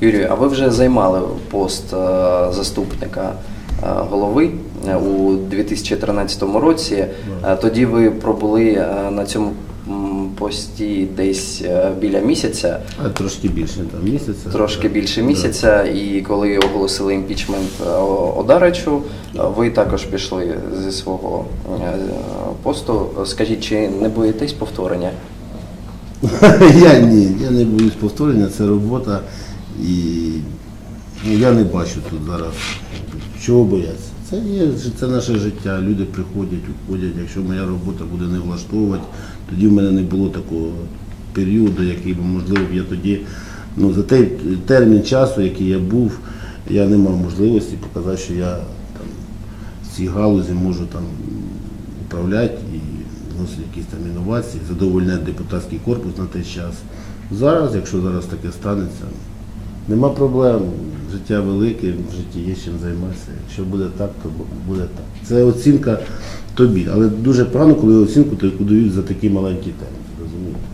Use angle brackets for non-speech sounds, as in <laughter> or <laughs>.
Юрію, а ви вже займали пост е, заступника е, голови е, у 2013 році. Тоді ви пробули на цьому пості десь біля місяця. Трошки більше там місяця. Трошки більше місяця, і коли оголосили імпічмент Одаричу, ви також пішли зі свого посту. Скажіть, чи не боїтесь повторення? <laughs> я ні, я не боюсь повторення, це робота і ну, я не бачу тут зараз чого боятися. Це є це наше життя. Люди приходять, уходять. Якщо моя робота буде не влаштовувати, тоді в мене не було такого періоду, який би можливо я тоді. Ну за той термін часу, який я був, я не мав можливості показати, що я там в цій галузі можу там управляти і вносити якісь там інновації, задовольняти депутатський корпус на той час. Зараз, якщо зараз таке станеться, нема проблем. Життя велике, в житті є чим займатися. Якщо буде так, то буде так. Це оцінка тобі. Але дуже погано, коли оцінку тобі дають за такі маленькі термін.